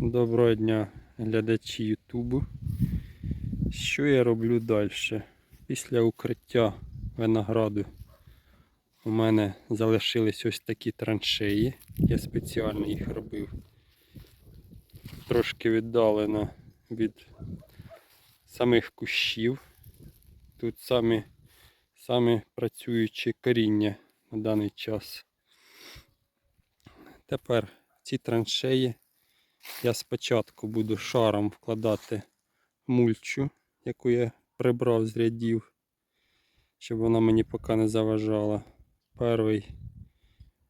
Доброго дня, глядачі Ютубу. Що я роблю далі? Після укриття винограду у мене залишились ось такі траншеї. Я спеціально їх робив. Трошки віддалено від самих кущів. Тут самі, самі працюючі коріння на даний час. Тепер ці траншеї я спочатку буду шаром вкладати мульчу, яку я прибрав з рядів, щоб вона мені поки не заважала. Перший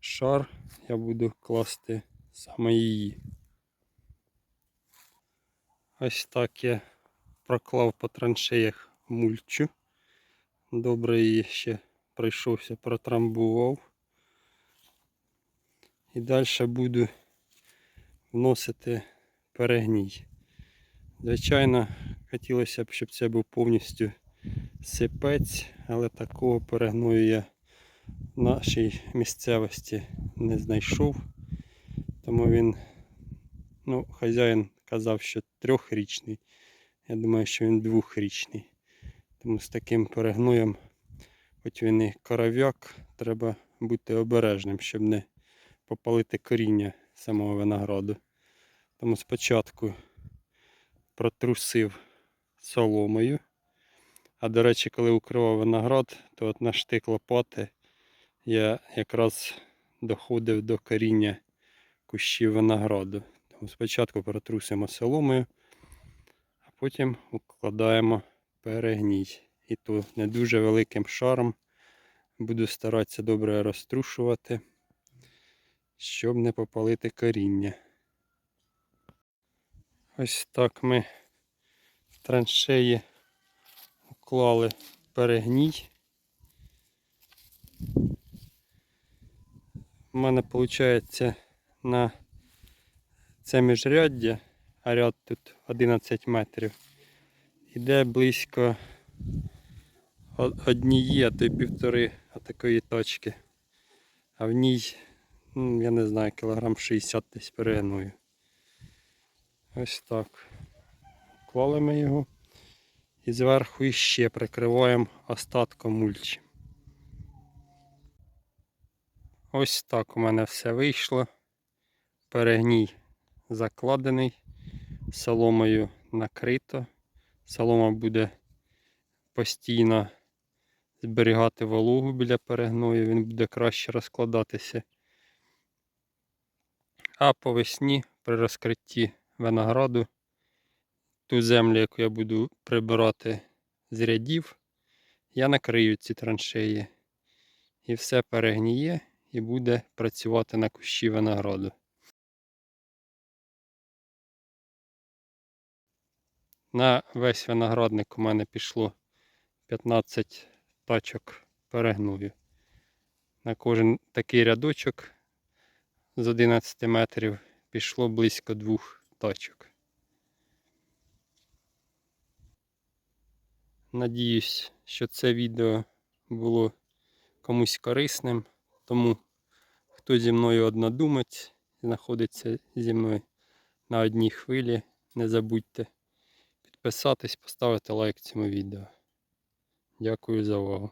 шар я буду класти саме її. Ось так я проклав по траншеях мульчу. Добре її ще пройшовся, протрамбував. І далі буду вносити перегній. Звичайно, хотілося б, щоб це був повністю сипець, але такого перегною я в нашій місцевості не знайшов. Тому він, ну, хазяїн казав, що трьохрічний. Я думаю, що він двохрічний. Тому з таким перегноєм, хоч він і коров'як, треба бути обережним, щоб не попалити коріння самого винограду. Тому спочатку протрусив соломою. А до речі, коли укривав виноград, то от на штик лопати я якраз доходив до коріння кущів винограду. Тому спочатку протрусимо соломою, а потім укладаємо перегній. І то не дуже великим шаром буду старатися добре розтрушувати щоб не попалити коріння. Ось так ми в траншеї уклали перегній. У мене виходить на це міжряддя, а ряд тут 11 метрів. Іде близько однієї, а то й півтори такої точки. А в ній ну, я не знаю, кілограм 60 десь перегную. Ось так. Клали його і зверху іще прикриваємо остатком мульчі. Ось так у мене все вийшло. Перегній закладений, соломою накрито. Солома буде постійно зберігати вологу біля перегною, він буде краще розкладатися. А по весні при розкритті винограду ту землю, яку я буду прибирати з рядів, я накрию ці траншеї. І все перегніє і буде працювати на кущі винограду. На весь виноградник у мене пішло 15 тачок перегную. На кожен такий рядочок з 11 метрів пішло близько двох тачок. Надіюсь, що це відео було комусь корисним, тому хто зі мною однодумець, знаходиться зі мною на одній хвилі, не забудьте підписатись, поставити лайк цьому відео. Дякую за увагу.